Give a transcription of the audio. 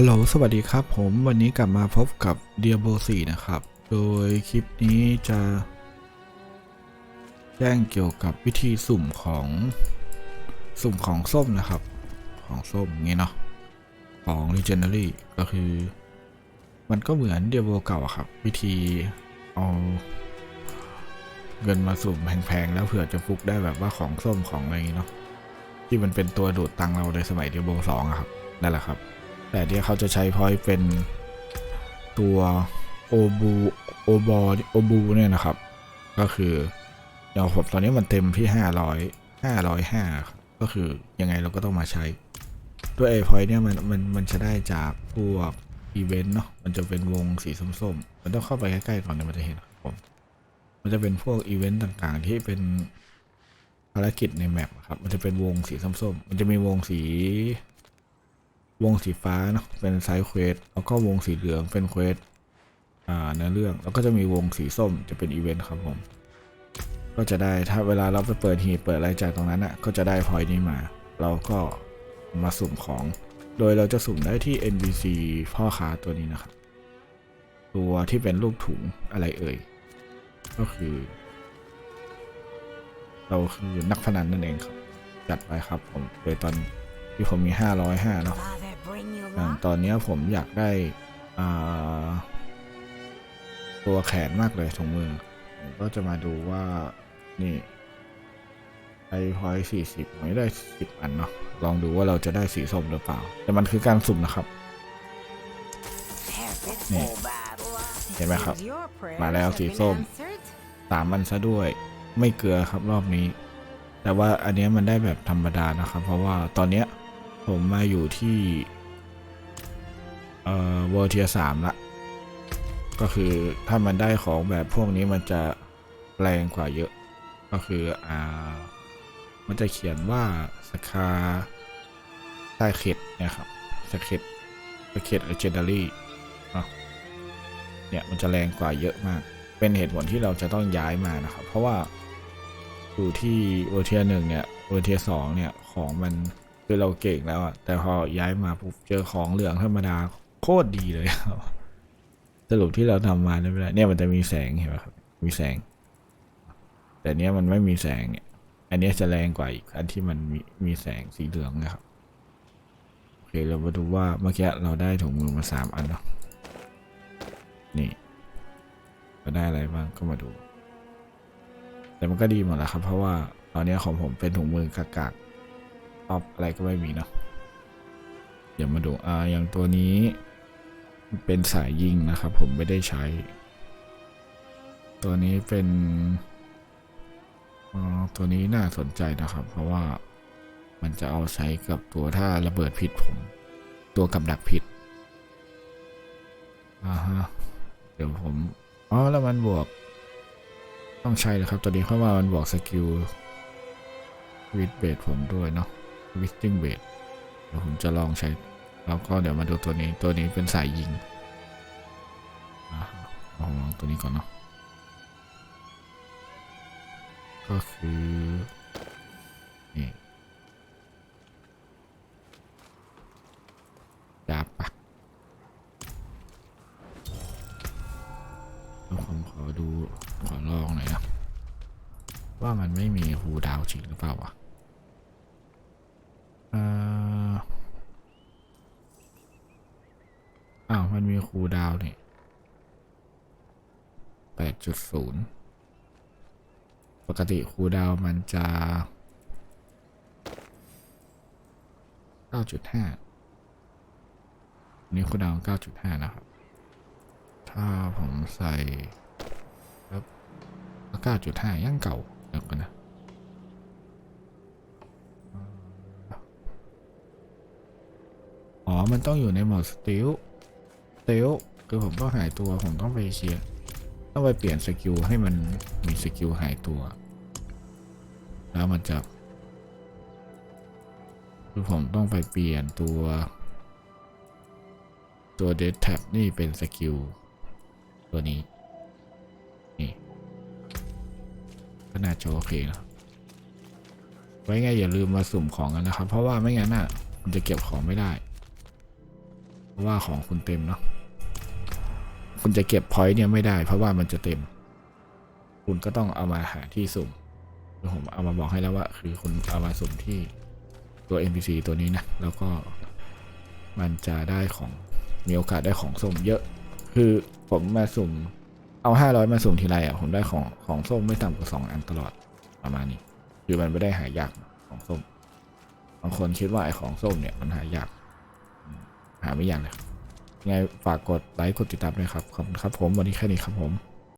ฮัลโหล สวัสดีครับผมวันนี้กลับมาพบกับ Diablo 4 นะครับ โดยคลิปนี้จะ แจ้งเกี่ยวกับวิธีสุ่มของสุ่มของส้มนะครับ ของส้มงี้เนาะของ Legendary ก็คือ มันก็เหมือน Diablo เก่าครับ วิธีเอาเงินมาสุ่มแพงๆ แล้วเผื่อจะฟุกได้แบบว่าของส้มของอะไรอย่างงี้เนาะที่มันเป็นตัวดูดตังเราในสมัย Diablo 2อะครับนั่นแหละครับ แต่ที่เขาจะใช้พอยเป็นตัวโอบูโอบอโอบูเนี่ยนะครับ ก็คืออย่างผมตอนนี้มันเต็มที่ห้าร้อยห้าร้อยห้าก็คือยังไงเราก็ต้องมาใช้ด้วยไอพอยเนี่ยมันมันมันจะได้จากพวกอีเวนต์เนาะมันจะเป็นวงสีส้มๆ มันต้องเข้าไปใกล้ๆก่อนเนี่ยมันจะเห็นครับผมมันจะเป็นพวกอีเวนต์ต่างๆ ที่เป็นภารกิจในแมปอะครับ มันจะเป็นวงสีส้มๆ มันจะมีวงสี วงสีฟ้าเนาะเป็นไซด์เควสแล้วก็วงสีเหลืองเป็นเควสอ่าเนื้อเรื่องแล้วก็จะมีวงสีส้มจะเป็นอีเวนต์ครับผม ก็จะได้ถ้าเวลาเราไปเปิดหีบเปิดอะไรจากตรงนั้นอะก็จะได้พอยนี้มา เราก็มาสุ่มของ โดยเราจะสุ่มได้ที่ NPC พ่อค้าตัวนี้นะครับ ตัวที่เป็นรูปถุงอะไรเอ่ย ก็คือ เราคือนักพนันนั่นเองครับ จัดไปครับผมโดยตอนที่ผมมี 505เนาะ อย่าง luck. ตอนเนี้ยผมอยากได้อ่าตัวแขนมากเลยถุงมือผมก็จะมาดูว่านี่ไอพอยสี่สิบไม่ได้สิบอันเนาะลองดูว่าเราจะได้สีส้มหรือเปล่า แต่มันคือการสุ่มนะครับ Perfect Nè. for battle. Thế mà không. Seems your prayers Mà leo have thì been xôm. answered. สามมันซะด้วย ไม่เกลือครับรอบนี้ แต่ว่าอันเนี้ยมันได้แบบธรรมดานะครับ เพราะว่าตอนเนี้ยผมมาอยู่ที่ เอ่อเวอร์เทียสามละ ก็คือถ้ามันได้ของแบบพวกนี้มันจะแรงกว่าเยอะ ก็คืออ่ามันจะเขียนว่าสคาใต้เข็ดเนี่ยครับสเข็ดสเข็ดเลเจนดารี่เนี่ยมันจะแรงกว่าเยอะมาก เป็นเหตุผลที่เราจะต้องย้ายมานะครับ เพราะว่าอยู่ที่เวอร์เทียหนึ่งเนี่ยเวอร์เทียสองเนี่ยของมันคือเราเก่งแล้วอะแต่พอย้ายมาปุ๊บเจอของเหลืองธรรมดา โคตรดีเลยครับสรุปที่เราทำมาเนี่ยไม่ได้เนี่ยมันจะมีแสงเห็นไหมครับ มีแสง แต่เนี้ยมันไม่มีแสงเนี่ย อันเนี้ยจะแรงกว่าอีกอันที่มันมีมีแสงสีเหลืองนะครับโอเคเรามาดูว่าเมื่อกี้เราได้ถุงมือมาสามอันเนาะนี่ก็ได้อะไรบ้างก็มาดู แต่มันก็ดีหมดแล้วครับ เพราะว่าตอนนี้ของผมเป็นถุงมือกากๆออฟอะไรก็ไม่มีเนาะเดี๋ยวมาดูอ่าอย่างตัวนี้ เป็นสายยิงนะครับ ผมไม่ได้ใช้ ตัวนี้เป็นอ๋อตัวนี้น่าสนใจนะครับ เพราะว่ามันจะเอาใช้กับตัวถ้าระเบิดพิษผม ตัวกับดักพิษอ่าฮะเดี๋ยวผมอ๋อแล้วมันบวก ต้องใช้เลยครับตัวนี้เพราะว่ามันบวกสกิลวิดเบดผมด้วยเนาะวิสติ้งเบดเดี๋ยวผมจะลองใช้ แล้วก็เดี๋ยวมาดูตัวนี้ตัวนี้เป็นสายยิงอ่าเอาลองตัวนี้ก่อนเนาะก็คือนี่จับปะแล้วผมขอดู ขอลองหน่อยนะว่ามันไม่มีฮูดาวจริงหรือเปล่าวะเอ่อ อ้าว มันมีคูดาวนี่แปดจุดศูนย์ปกติคูดาวมันจะ9.5อันนี้คูดาวน์9.5นะครับ ถ้าผมใส่ครับ9.5ยังเก่าเดี๋ยวกันนะอ๋อ มันต้องอยู่ในโหมดสติล คือผมต้องหายตัวผมต้องไปเชียร์ต้องไปเปลี่ยนสกิลให้มันมีสกิลหายตัว แล้วมันจะคือผมต้องไปเปลี่ยนตัวตัวเด t แท็บนี่เป็นสกิลตัวนี้ นี่ก็น่าจะโอเคแล้วไว้ไงอย่าลืมมาสุ่มของกันนะครับ เพราะว่าไม่งั้นอะมันจะเก็บของไม่ได้ เพราะว่าของคุณเต็มเนาะ คุณจะเก็บพอยต์เนี่ยไม่ได้ เพราะว่ามันจะเต็ม คุณก็ต้องเอามาหาที่สุ่มคือผมเอามาบอกให้แล้วว่า คือคุณเอามาสุ่มที่ตัว NPC ตัวนี้นะ แล้วก็มันจะได้ของมีโอกาสได้ของส้มเยอะ คือผมมาสุ่มเอาห้าร้อยมาสุ่มทีไรอะผมได้ของของส้มไม่ต่ำกว่าสองอันตลอดประมาณนี้คือมันไม่ได้หายากของส้มบางคนคิดว่าไอ้ของส้มเนี่ยมันหายาก หาไม่ยากเลย ยังไงฝากกดไลค์กดติดตามด้วยครับขอบคุณครับผมวันนี้แค่นี้ครับผม